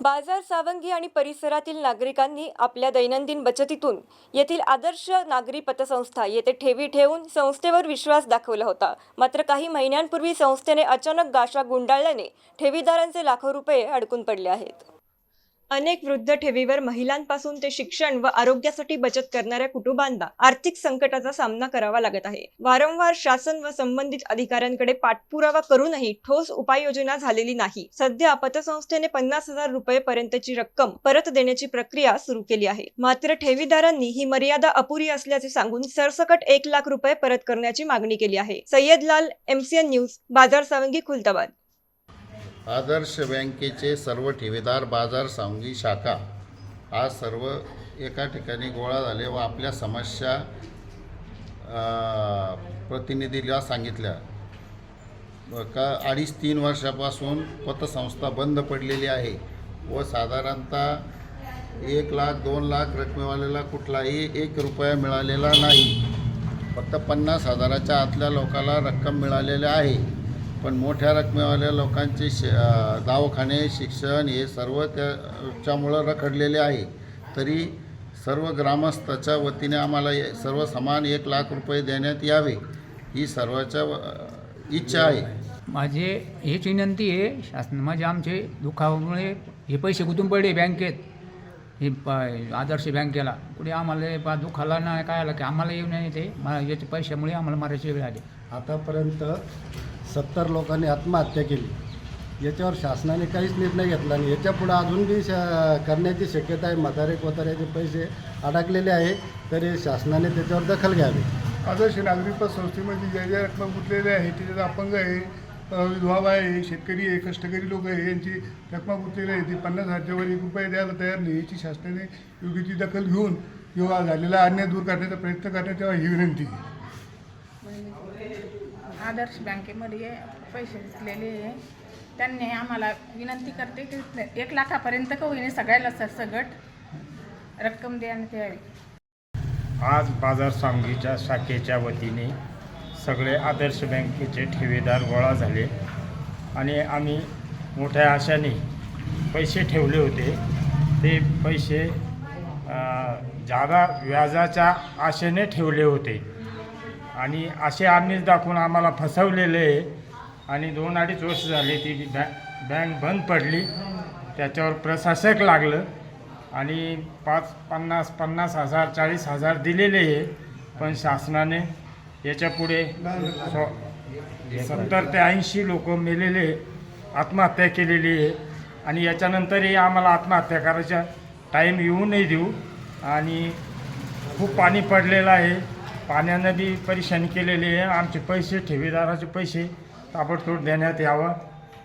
बाजार सावंगी आणि परिसरातील नागरिकांनी आपल्या दैनंदिन बचतीतून येथील आदर्श नागरी पतसंस्था येथे ठेवी ठेवून संस्थेवर विश्वास दाखवला होता. मात्र काही महिन्यांपूर्वी संस्थेने अचानक गाशा गुंडाळल्याने ठेवीदारांचे लाखो रुपये अडकून पडले आहेत. अनेक वृद्ध ठेवीवर महिलांपासून ते शिक्षण व आरोग्यासाठी बचत करणाऱ्या कुटुंबांना आर्थिक संकटाचा सामना करावा लागत आहे. वारंवार शासन व संबंधित अधिकाऱ्यांकडे पाठपुरावा करूनही ठोस उपाययोजना झालेली नाही. सध्या पतसंस्थेने पन्नास हजार रुपये पर्यंतची रक्कम परत देण्याची प्रक्रिया सुरू केली आहे. मात्र ठेवीदारांनी ही मर्यादा अपुरी असल्याचे सांगून सरसकट एक लाख रुपये परत करण्याची मागणी केली आहे. सय्यद लाल एमसीएन न्यूज बाजार सावंगी खुलताबाद. आदर्श बँकेचे सर्व ठेवीदार बाजार सांगी शाखा आज सर्व एका ठिकाणी गोळा झाले व आपल्या समस्या प्रतिनिधीला सांगितल्या. का अडीच तीन वर्षापासून पतसंस्था बंद पडलेली आहे व साधारणतः एक लाख दोन लाख रकमेवाल्याला कुठलाही एक रुपया मिळालेला नाही. फक्त पन्नास हजाराच्या आतल्या लोकाला रक्कम मिळालेली आहे. पण मोठ्या रकमेवाल्या लोकांचे श दवाखाने शिक्षण हे सर्व त्याच्यामुळं रखडलेले आहे. तरी सर्व ग्रामस्थाच्या वतीने आम्हाला सर्व समान एक लाख रुपये देण्यात यावे ही सर्वाच्या इच्छा आहे. माझे हेच विनंती आहे शासन माझे आमचे दुखामुळे हे पैसे गुंतून पडले बँकेत? हे प आदर्श बँकेला. कुठे आम्हाला पा दुखाला नाही काय आलं की आम्हाला येऊ नाही ते. मला याच्या पैशामुळे आम्हाला मारायची वेळ आली. आतापर्यंत सत्तर लोकांनी आत्महत्या केली. याच्यावर शासनाने काहीच निर्णय घेतला नाही. याच्या पुढं अजून बी श करण्याची शक्यता आहे. म्हातारे कोताऱ्याचे पैसे अडकलेले आहे. तरी शासनाने त्याच्यावर दखल घ्यावी. आदर्श नागरी संस्थेमध्ये ज्या ज्या रक्कम गुंतलेल्या आहेत त्याच्यात अपंग आहे. विधवा आहे शेतकरी आहे कष्टकरी लोक आहे यांची रक्कम गुंतलेली आहे ती पन्नास हजारच्यावर एक रुपये द्यायला तयार नाही. याची शासनाने योग्य ती दखल घेऊन किंवा झालेला अन्याय दूर करण्याचा प्रयत्न करण्याचा ही विनंती आहे. आदर्श बँकेमध्ये पैसे घेतलेले आहे. त्यांनी आम्हाला विनंती करते की एक लाखापर्यंत का होईने सगळ्याला सरसगट रक्कम देण्यात यावी आज बाजार सांगलीच्या शाखेच्या वतीने सगळे आदर्श बँकेचे ठेवीदार गोळा झाले. आणि आम्ही मोठ्या आशाने पैसे ठेवले होते. ते पैसे जादा व्याजाच्या आशेने ठेवले होते. आणि असे आम्हीच दाखवून आम्हाला फसवलेले आहे. आणि दोन अडीच वर्ष झाले ती बॅ बँक बंद पडली. त्याच्यावर प्रशासक लागलं. आणि पाच पन्नास पन्नास हजार चाळीस हजार दिलेले आहे. पण शासनाने याच्यापुढे स्व- सत्तर ते ऐंशी लोक मेलेले आत्महत्या केलेली आहे. आणि याच्यानंतरही आम्हाला आत्महत्या करायचा टाईम येऊ नाही देऊ. आणि खूप पाणी पडलेलं आहे. पाण्यानं बी परेशानी केलेली आहे. आमचे पैसे ठेवीदाराचे पैसे ताबडतोब देण्यात यावं.